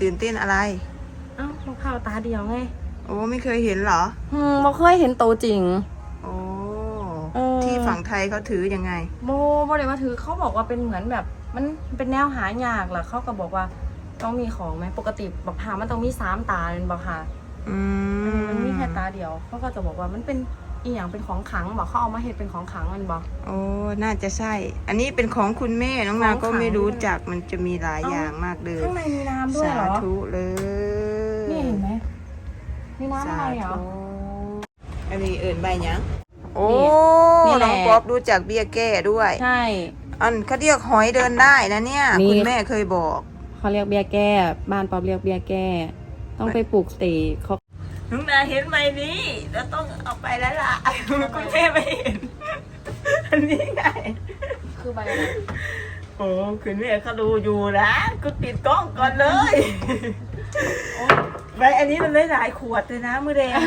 ตื่นเต้นอะไร เอ้าของข้าวตาเดียวไงโอ้ไม่เคยเห็นเหรอ อืมบ่เคยเห็นโตจริง โอ้เออ ที่ฝั่งไทยเขาถือยังไงโบบ่ได้มาถือเขาบอกว่าเป็นเหมือนแบบ มันเป็นแนวหายากแหละเขาก็บอกว่าต้องมีของไหมปกติบักพร้าวมันต้องมีสามตาเป็นบ่ค่ะอืเออมมันมีแค่ตาเดียวเขาก็จะบอกว่ามันเป็น อีหยังเป็นของขลังบอกเขาเอามาเฮ็ดเป็นของขลังมันบอกโอ้น่าจะใช่ อันนี้เป็นของคุณแม่น้องนาของก็ขลังไม่รู้จักมันจะมีหลายเอ้าอย่างมากเลยข้างในมีน้ำด้วยสาเหรอธุเลยนี่เห็นไหมมีน้ำอะไรเหรอสาธุอันนี้เอิ่นใบหยังโอ้นี่แหน้ละองป๊อบรู้จักเบี้ยแก้ด้วยใช่อันเขาเรียกหอยเดินได้นะเนี่ย นี่ คุณแม่เคยบอก เขาเรียกเบี้ยแก้ บ้านป๊อบเรียกเบี้ยแก้ ต้องไปปลูกเตะเขา น้องนาเห็นใบนี้แล้วต้องเอาไปแล้วล่ะคุณแม่ไม่เห็น อันนี้ไง คือใบอะไรโอ้คุณแม่เขาดูอยู่นะกูปิดกล้องก่อนเลยใบอันนี้มันได้หลายขวดเลยนะมือแดง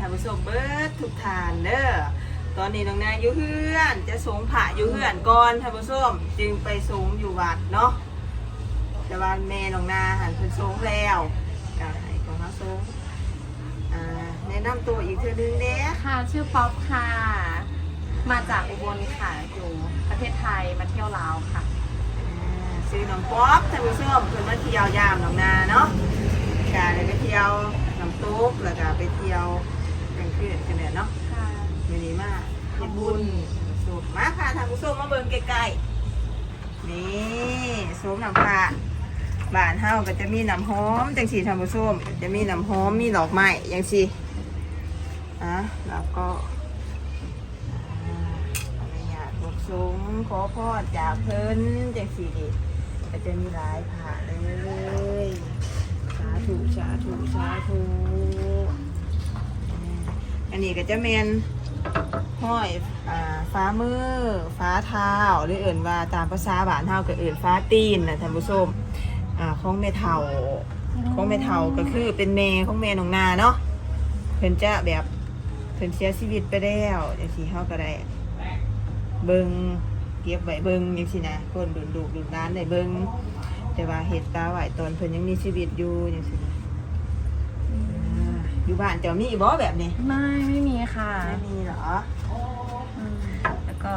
ท่านผู้ชมเบิร์ดทุกท่านเด้อตอนนี้น้องนายอยู่เฮือนจะสงผ่าอยู่เฮือนก่อนท่านผู้ชมจึงไปสงอยู่วัดเนาะแต่ว่าแม่น้องนาหันเพิ่นสงแล้วก็ให้ของเขาสงอ่าแนะนำตัวอีกเทื่อนึงเด้ค่ะชื่อป๊อปค่ะ มาจากอุบลค่ะอยู่ประเทศไทยมาเที่ยวลาวค่ะอ่าซื้อน้องป๊อบท่านผู้ชมเพิ่นมาเที่ยวยามน้องนาเนาะกาเลยไปเที่ยวน้ำตกแล้วก็ไปเที่ยว กลางคืนกันเนี่ยเนาะค่ะมินิมาเฮ็ดบุญสุกมาค่ะทางผู้ชมมาเบิ่งใกล้ๆนี่สมน้ำพระบ้านเฮาก็จะมีน้ำหอมจังสีทางผู้ชมจะมีน้ำหอมมีดอกไม้จังสีอะแล้วก็อ่าอนุญาตบวกสูงขอพรจากเพิ่นจังสีดิก็จะมีหลายผ่าเลย สาธุ สาธุ สาธุ อันนี้ก็จะเมนห้อยอ่าฟ้ามือฟ้าเท้าหรือเอื่นว่าตามภาษาบ้านเฮาก็เอื่นฟ้าตีนนะท่านผู้ชมอ่าของแม่เฒ่าของแม่เฒ่าก็คือเป็นแม่ของแม่น้องนาเนาะเพิ่นจะแบบเพิ่นเสียชีวิตไปแล้วจังซี่เฮาก็ได้เบิงเก็บไว้เบิ่งจังซี่นะคนดุนดูดุนร้านได้เบิงแต่ว่าเฮ็ดตาไหวตอนเพิ่นยังมีชีวิตอยู่จังซี่น อยู่บ้านเจ้ามีบ่แบบนี้ไม่ไม่มีค่ะไม่มีเหรออืมแล้วก็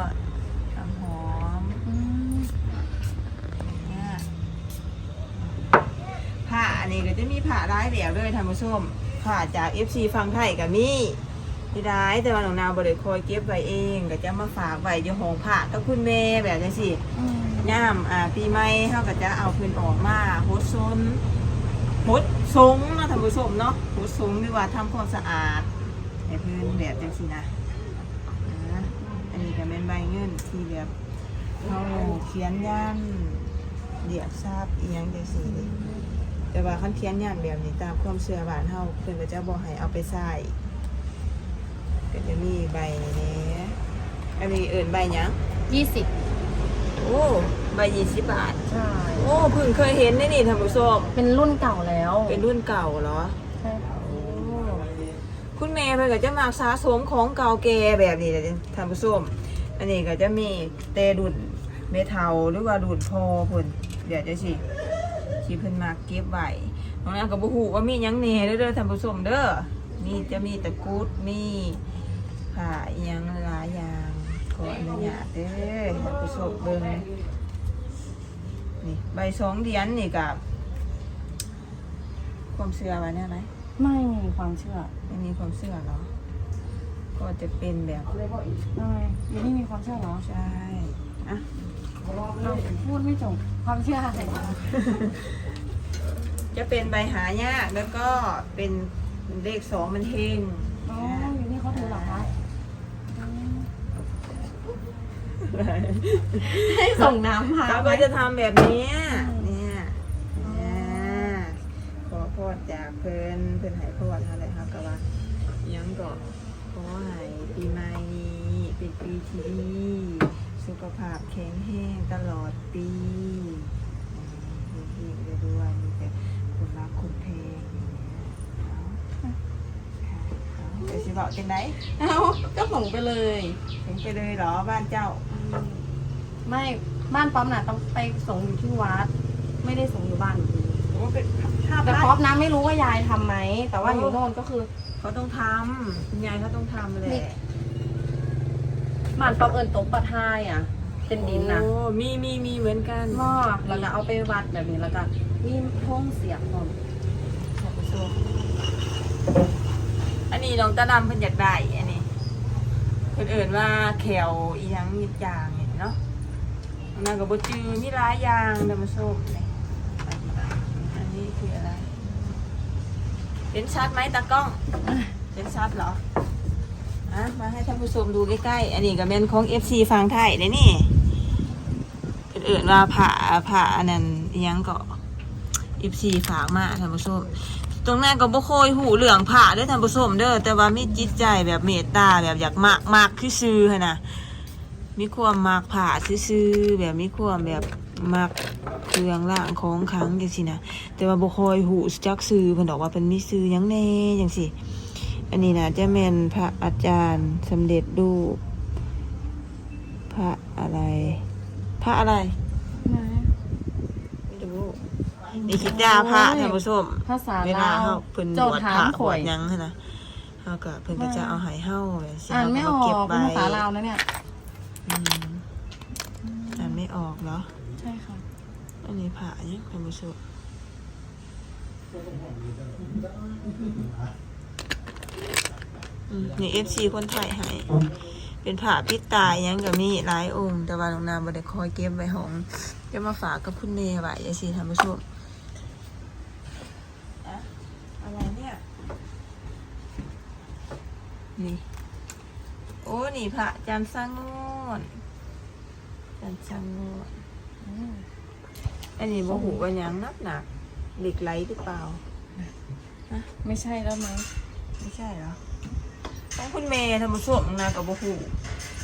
น้ำหอมอืมเนี่ยผ้าอันนี้ก็จะมีผ้าร้ายแบบด้วยท่านผู้ชมผ้าจาก FC ฟังไทยกับมีที่ร้ายแต่ว่าหนองนาวบริคอยเก็บไว้เองก็จะมาฝากไว้อยู่ห้องผ้ากับคุณแม่แบบนี้สิอืมย่ามอ่าปีใหม่เขาก็จะเอาพื้นออกมาหดซน หดซงนะท่านผู้ชมเนาะหดซงหรือว่าทำความสะอาดให้พื้นแบบจังสินะอ่าอันนี้ก็เป็นใบเงินที่แบบเขาเขียนยันเรียกทราบอีหยังจังสินี่แต่ว่าคันเขียนยันแบบนี้ตามความเชื่อบ้านเฮาเพิ่นก็จะบอกให้เอาไปใส่ก็จะมีใบนี้อันนี้เอิ่นใบหยังยี่สิบโอ้ ใบยี่สิบบาท ใช่โอ้เพิ่งเคยเห็นได้นี่ท่านผู้ชมเป็นรุ่นเก่าแล้วเป็นรุ่นเก่าเหรอ ใช่ค่ะโอ้คุณแม่เพิ่นก็จะมาสะสมของเก่าแก่แบบนี้แหละท่านผู้ชมอันนี้ก็จะมีเตดุนเมทัลหรือว่าดุนพอเพิ่นเดี๋ยวจะสิที่เพิ่นมาเก็บไว้น้องนั้นก็บ่ฮู้ว่ามีหยังแหน่เด้อเด้อท่านผู้ชมเด้อมีจะมีตะกรุดมีผ้าอีหยังหลายอย่างขออนุญาตเด้อท่านผู้ชมเบิ่ง นี่ใบสองเหรียญนี่กับความเชื่อไว้เนี่ยไหมไม่มีความเชื่อไม่มีความเชื่อเหรอ ก็จะเป็นแบบทำไมยูนี่มีความเชื่อเหรอใช่อะเราพูดไม่จบความเชื่ออะไรจะเป็นใบหายากแล้วก็เป็นเลขสองมันเฮงอ๋อยูนี่เขาถือเหรอคะ ให้ส่งน้ำพาเขาไปก็จะทำแบบนี้เนี่ยเนี่ยขอพรจากเพิ่นเพิ่นให้พรเท่าไรครับกะว่ายังก็ขอให้ปีใหม่นี้เป็นปีที่ดี สุขภาพแข็งแรงตลอดปีอืมมีเรื่องด้วยมีแต่คนรักคนเพลงเดี๋ยวสิบอกจันไดเอาก็ส่งไปเลยส่งไปเลยเหรอบ้านเจ้า ไม่บ้านป๊อปน่ะต้องไปส่งอยู่ที่วัด ไม่ได้ส่งอยู่บ้านหนูโอ้เป็นภาพแต่บ้าป๊อนปนะไม่รู้ว่ายายทำไหมแต่ว่าอยู่โน่นก็คือ เขาต้องทำคุณยายเขาต้องทำเลยนี่ บ้านป๊อปเอิญตกปะทายอะ เป็นดินนะโอ้มีมีมีเหมือนกันหม้อแล้วก็เอาไปวัดแบบนี้แล้วก็มีพงเสียบผมอันนี้น้องตาดำเพิ่นอยากได้อันนี้เพิ่นเอื่นว่าแขวอีหยังมีจางเนี่ยเนาะอันนั้นก็บจือมีหลายอย่างท่านผู้ชมนี่อันนี้คืออะไรเห็นชัดไหมตากล้องเห็นชัดเหรออะมาให้ท่านผู้ชมดูใกล้ๆ อันนี้ก็เป็นของ FC ฟังไทยเด้นี่เพิ่นเอื่นว่าผ่าผ่าอันนั้นยังก็ FC ฝากมาท่านผู้ชมตรงนั้นก็บ่ค่อยหูเหลืองผ่าด้อท่านผู้ชมเด้อแต่ว่ามีจิตใจแบบเมตตาแบบอยากมากมากคือซื้อนะ มีความมากผ่าซื่อๆแบบมีความแบบมักเครื่องล่างของขลังจังซี่นะแต่ว่าบ่ค่อยหูจักซื้อเพิ่นบอกว่าเพิ่นมีซื้อหยังแน่จังซี่อันนี้น่ะจะแม่นพระอาจารย์สำเร็จรูปพระอะไร พระอะไรไม่รู้นี่คิดดาพระท่านผู้ชมภาษาเวลาลาวเฮาเพิ่นบเจ้าวชถาพระมบข่วอชยหยังหั้นนะเฮาก็เพิ่นก็จะเอาให้เฮาเลยสิอ่านไม่อเฮอกก็เป็นเก็บภาษาไว้ลาวนะเนี่ย อืมอ่านไม่ออกเหรอ ใช่ค่ะ อันนี้พระยังท่านผู้ชมอืมนี่ FC คนไทยให้ เป็นผ้าปิดตายยังก็มีหลายองค์ แต่ว่าหลวงนาบ่ได้คอยเก็บไว้ห้องจะมาฝากกับคุณเมย์ไว้จังซี่ท่านผู้ชมอะอะไรเนี่ย นี่ โอ้ นี่พระจันทร์สร้างง อนจันทร์สร้างงอนอันนี้บ่หูว่าหยังนักหนักเหล็กไหลหรือเปล่าไม่ใช่แล้วมั้งไม่ใช่เหรอของคุณเมย์ท่านผู้ชมนะกับบ่หู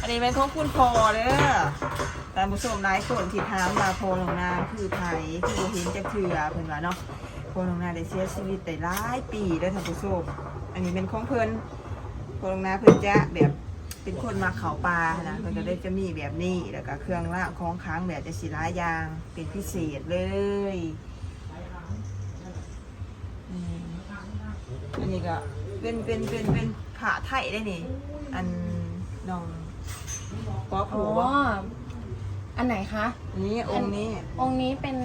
อันนี้เป็นของคุณพอเด้อท่านผู้ชมหลายคนที่ถามมาพอหลวงนาคือไผคือบ่เห็นจักเทื่อเพิ่นว่าเนาะพอหลวงนาได้เสียชีวิตไปหลายปีเด้อท่านผู้ชมอันนี้เป็นของเพิ่นพอหลวงนาเพิ่นจะแบบ เป็นคนมาเขาปลานะเพิ่นก็ได้จะมีแบบนี้แล้วก็เครื่องรางของขลังแบบจะสิหลายอย่าง เป็นพิเศษเลยอืมอันนี้ก็เป็นเป็นเป็นเป็นผาไทยได้นี่ อันน้องป๊อปอ๋หูอว่าอันไหนคะอันนี้องค์นี้ องค์นี้เป็น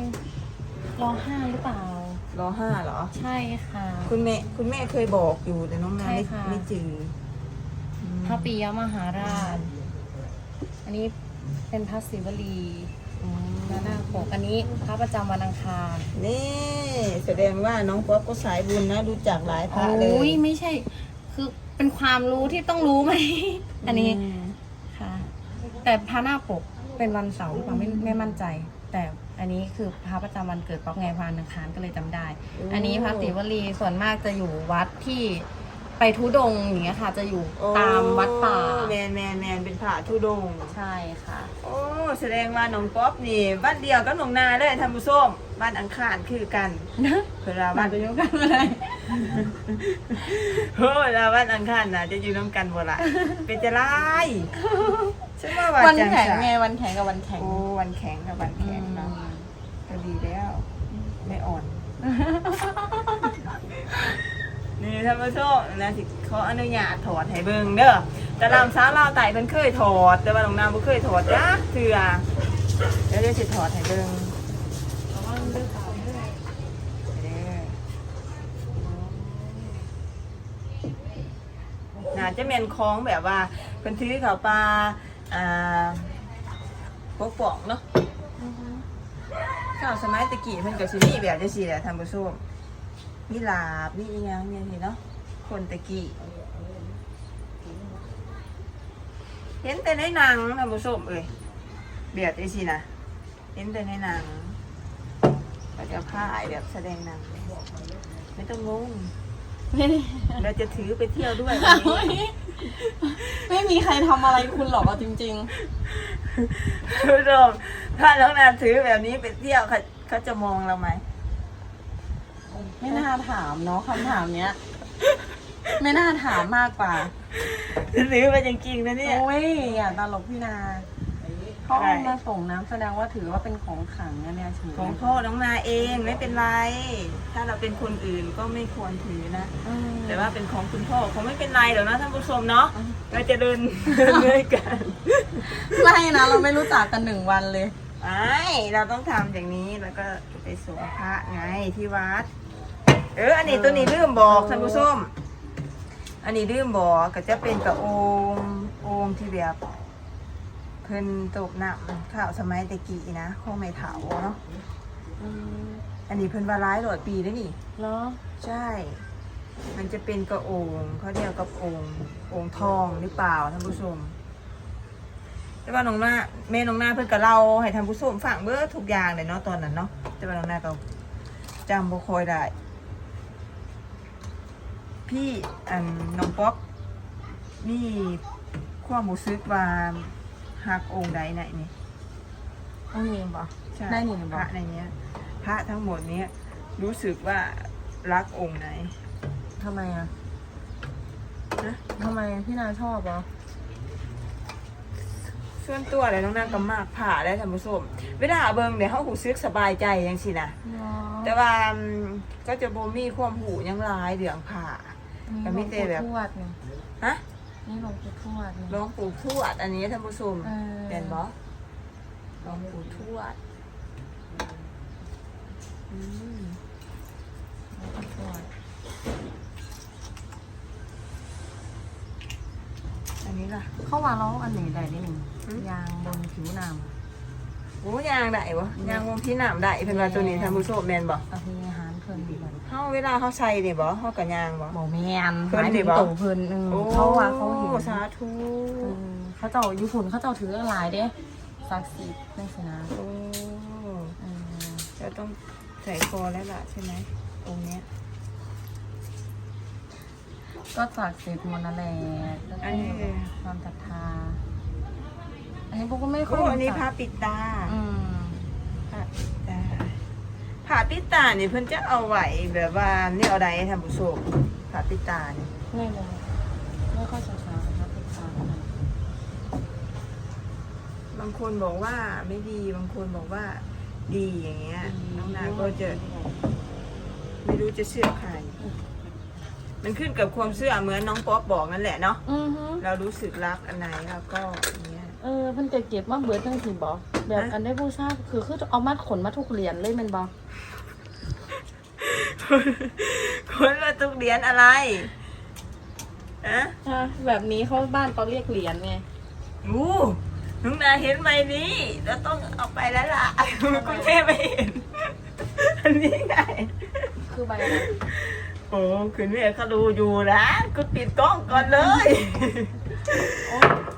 รอห้าหรือเปล่ารอห้าเหรอ ใช่ค่ะ คุณแม่คุณแม่เคยบอกอยู่แต่น้องนาไม่ใช่ค่ะไม่จืออืม พระปิยมหาราช อันนี้เป็นพระศิวลีอ๋อหน้าหน้าปกอันนี้พระประจำวันอังคารนี่ แสดงว่าน้องป๊อปก็สายบุญนะรู้จักหลายพระเลโอ้ยยไม่ใช่ คือเป็นความรู้ที่ต้องรู้ไหม อันนี้มค่ะ แต่พระหน้าปกเป็นวันเสาร์หรือเปล่าไม่ไม่มั่นใจ แต่อันนี้คือพระประจำวันเกิดป๊อกไงพานอังคารก็เลยจำได้ อันนี้พระศิวลีส่วนมากจะอยู่วัดที่ ไปทุดงค์อย่างเงี้ยค่ะ จะอยู่โอ้ตามวัดป่า แมนแมนแมนเป็นพระทุดงค์ใช่ค่ะ โอ้แสดงว่าน้องป๊อปนี่บ้านเดียวกับน้องนาเลยท่านผู้ชมบ้านอังคารคือกันนะเวลามับ้านนจะยกกันอะไรเฮ้ยแล้ววันอังคารน่ะจะอยู่น้ำกันบ่ล่ะเป็นจะไรฉันว่าว่าวันจังแข็งซะไงวันแข็งกับวันแข็ง โอ้วันแข็งกับวันแข็งเนาะก็ดีแล้ว ไม่อ่อน นี่ท่านผู้ชมนะสิเขาอนุญาตถอดให้เบิ่งเด้อแต่ลำสาวลาวไต่เพิ่นเคยถอด แต่ว่าหลวงนามบ่เคยถอดจ้าเถื่อเดี๋ยวเดี๋ยวสิถอดให้เบิ่งเด้อน่าจะเป็นของแบบว่าเพิ่นถือเขาปลาอ่าพวกปอกเนาะข้าวสมัยตะกี้เพิ่นก็สิมีแบบจังซี่แหละท่านผู้ชม มีลาบมีอีหยังอย่างนี้เนาะคนตะกี้เห็นแต่ในหนังท่านผู้ชมเอ้ยเบียดไอ้สินะเห็นแต่ในหนังก็จะพายแบบแสดงหนัง ไม่ต้องงงไม่ได้เราจะถือไปเที่ยวด้วยวันนี้ ไม่มีใครทำอะไรคุณหรอกเอาจริง คุณผู้ชมถ้าน้องนาถือแบบนี้ไปเที่ยวเขาเขาจะมองเราไหมๆ ไม่น่าถามเนาะคำถามเนี้ย ไม่น่าถามมากกว่าซื้อมาจริงๆนะเนี่ย โอ้ยอย่าตลกพี่นาเขาเอามาส่งน้ำแสดงว่าถือว่าเป็นของขลังนะเนี่ยถือของพ่อน้องนาเองไม่เป็นไร ถ้าเราเป็นคนอื่นก็ไม่ควรถือนะอืมแต่ว่าเป็นของคุณพ่อคงไม่เป็นไรหรอกนะท่านผู้ชมเนาะเราจะเดินเดินด้วยกันไม่นะเราไม่รู้จักกันหนึ่งวันเลยไม่เราต้องทำอย่างนี้แล้วก็ไปส่งพระไงที่วัด เออ อันนี้ตัวนี้ลืมบอกท่านผู้ชมอันนี้ลืมบอกก็จะเป็นกับองค์องค์ที่แบบเพิ่นตกน้ำข้าวสมัยตะกี้นะคงไม่เถาเนาะอืมอันนี้เพิ่นว่าร้ายหลายปีแล้วนี่ เหรอใช่ มันจะเป็นกระโองเขาเรียกกับโององค์ทองหรือเปล่าท่านผู้ชม แต่ว่าน้องหน้าแม่น้องหน้าเพิ่นกับเราให้ท่านผู้ชมฟังเบิดทุกอย่างเลยเนาะตอนนั้นเนาะแต่ว่าน้องหน้าก็จำบ่ค่อยได้ พี่อันน้องป๊อกนี่ความรู้สึกว่าฮักองค์ใดไหนนี่ต้องมีปะใช่ได้นี่พบอระกในเนี้ย พระทั้งหมดเนี้ยรู้สึกว่ารักองค์ไหน ทำไมอะนะทำไมพี่นาชอบเหรอส่วนตัวเลยน้องนางก็มากผ่าได้ท่านผู้ชมเวลาเบิ่งเดี๋ยวเขาหูซึกสบายใจยังสินะแต่ว่าอืมก็จะบ่มีความหูยังหลายเรื่องผ่า แต่ไม่ได้แบบทวดนี่ฮะนี่หลวงปู่ทวดนี่หลวงปู่ทวด อันนี้ท่านผู้ชมเออเป็นบ่หลวงปู่ทวดอืมหลวงปู่ทวดอันนี้ล่ะ เข้ามาแล้วอันไหนได้ได้หนึ่งอืม ยางบนผิวหนามโอ้ยางได้บ่ยางวงพี่น้ำได้เพิ่นว่าตัวนี้ท่านผู้ชมแม่นบ่เอาพี่หาร เพิ่นดีกว่าเฮาเวลาเขาใส่นี่บ่เฮาก็ยางบ่บอกแมนเพิ่นหมายดิถึงบอกโตเพิ่นอืมเขาว่าเขาเห็นสาธุอืมเขาเจ้าอยู่ฝุ่นเขาเจ้าถืออะไรเด้ศักดิ์สิทธิ์ในสนามโอ้อืมจะต้องใส่คอแล้วล่ะใช่ไหมตรงเนี้ย ก็ศักดิ์สิทธิ์หมดนั่นแหละแล้วก็อันนี้เลยความศรัทธา อันนี้พวกก็ไม่ค่อโอ้ยอันนี้รู้ผ้าจักปิดตาอืมผ้าปิดตา ผ้าปิดตานี่เพิ่นจะเอาไว้แบบว่าเนี่ยเอาใดให้ท่านผู้ชมผ้าปิดตานี่ไม่เลยไม่ค่อยศึกษานะครับศึกษาขนาดบางคนบอกว่าไม่ดีบางคนบอกว่าดีอย่างเงี้ยน้องนาก็จะไม่รู้จะเชื่อใคร มันขึ้นกับความเชื่อเหมือนน้องป๊อปบอกนั่นแหละเนาะอือฮึเรารู้สึกรักอันไหนเราก็อย่างเงี้ย เออเพิ่นจะเก็บมาเบิดทั้งสิบอกแบบฮะอันได้ผู้ทราบคือคือเอามัดขนมาทุกเหรียญเลยแมันบอกคนละตุกเหรียญอะไรอะอะแบบนี้เขาบ้านเขาเรียกเหรียญไงอู้น้องนาเห็นใบนี้เราต้องเอาไปแล้วล่ะคุณแม่ไม่เห็น อันนี้ไงคือใบอะไรโอ้คุณแม่เขาดูอยู่นะก็ปิดกล้องก่อนเลย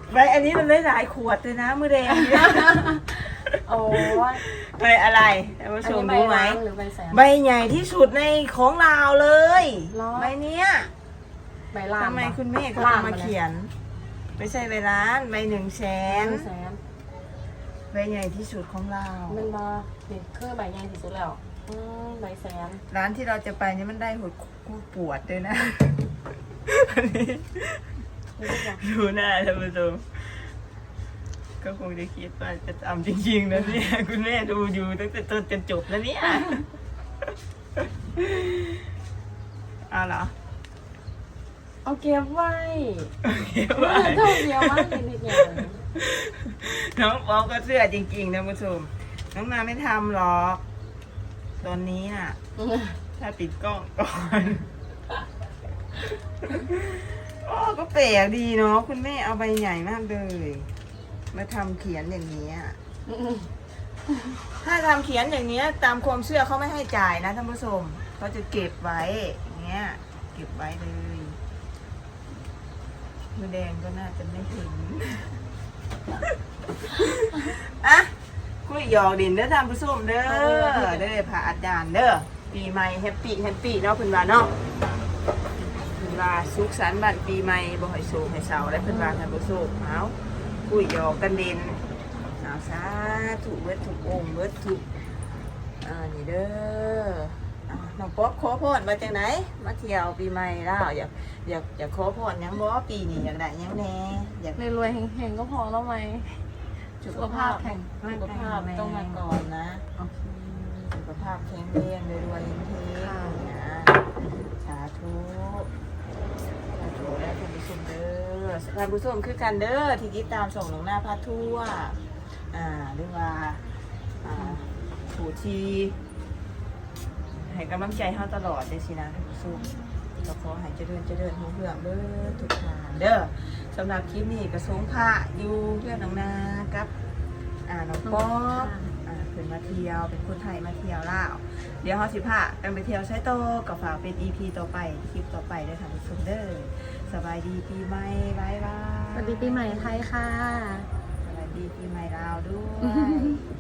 โอ้ใบอันนี้มันได้หลายขวดเลยนะมือแดงเนี่ยโอ้ยใบอะไรท่านผู้อันชมนี้ใบรู้ไหมล้านหรือใบแสน ใบใหญ่ที่สุดในของลาวเลยเหรอ ใบเนี้ยใบล้านทำไมเหรอคุณแม่เขาล้านเอามาไปเลยเขียน ไม่ใช่ใบล้านใบหนึ่งแสนหนึ่งแสนใบใหญ่ที่สุดของเรามันบอนี่คือใบใหญ่ที่สุดแล้วอืมใบแสนร้านที่เราจะไปนี่มันได้หัวกูปวดด้วยนะอันนี้นี่ก็บอก ดูหน้าท่านผู้ชมก็คงจะคิดว่าจะทำจริงๆนะเนี่ย คุณแม่ดูอยู่ตั้งแต่ต้นจนจบแล้วเนี่ยเอาเหรอเอาเก็บไว้โอเคเท่าว่าเดียวว่าเป็นอีกอย่างน้องปอก็เสื้อจริงๆท่านผู้ชมน้องนาไม่ทำหรอก ตอนนี้น่ะ ถ้าปิดกล้องก่อน โอ้ก็แปลกดีเนาะคุณแม่เอาใบใหญ่มากเลย มาทำเขียนอย่างนี้ยถ้าทำเขียนอย่างเนี้ย ตามความเชื่อเขาไม่ให้จ่ายนะท่านผู้ชมเขาจะเก็บไว้อย่างเงี้ย เก็บไว้เลยมือแดงก็น่าจะไม่ถึงอะคุยหยอกดินเด้อท่านผู้ชมเด้อเด้อพระอาจารย์เด้อปีใหม่แฮปปี้แฮปปี้เนาะเพิ่นว่าเนาะเพิ่น ว่าสุขสันต์บันปีใหม่บ่ให้โศกให้เศร้าและเพิ่นว่าท่านผู้ชมเอาคุยหยอกกันเด่นเอาสาธุเบิดทุกองค์เบิดทุกอ่านี่เด้ออะน้องป๊อบขอพรมาจากไหนมาเที่ยวปีใหม่แล้วอยากอยากอยากขอพรหยังบ่ปีนี้อยากได้หยังแหน่อยากในรวยๆเฮงๆก็พอแล้วไหม สุขภาพแข็งสุขภาพแรงต้องมาก่อนนะ โอเค สุขภาพแข็งแรงรวยๆเฮงค่ะๆนะสาธุสาธุและ ท่านผู้ชมเด้อท่านผู้ชมคือกันเด้อที่ติดตามส่งหลวงหน้าพาทั่วอ่าหรือว่าอ่าผู้ที่ให้กำลังใจเฮาตลอดเลยสินะท่านผู้ชมก็ขอให้เจริญเจริญรุ่งเรืองเด้อทุกทางเด้อสำหรับคลิปนี้กระสงพระอยู่เพื่อนน้องนากับอ่าน้องป๊อบ อ่าขึ้นมาเที่ยว เป็นคนไทยมาเที่ยวลาว เดี๋ยวเฮาสิพากันไปเที่ยวใช้โตวกับฝากเป็น EP ต่อไปคลิปต่อไปเด้อท่านผู้ชมเด้อสบายดีปีใหม่บายบายสวัสดีปีใหม่ไทยค่ะสบายดีปีใหม่ลาวด้วย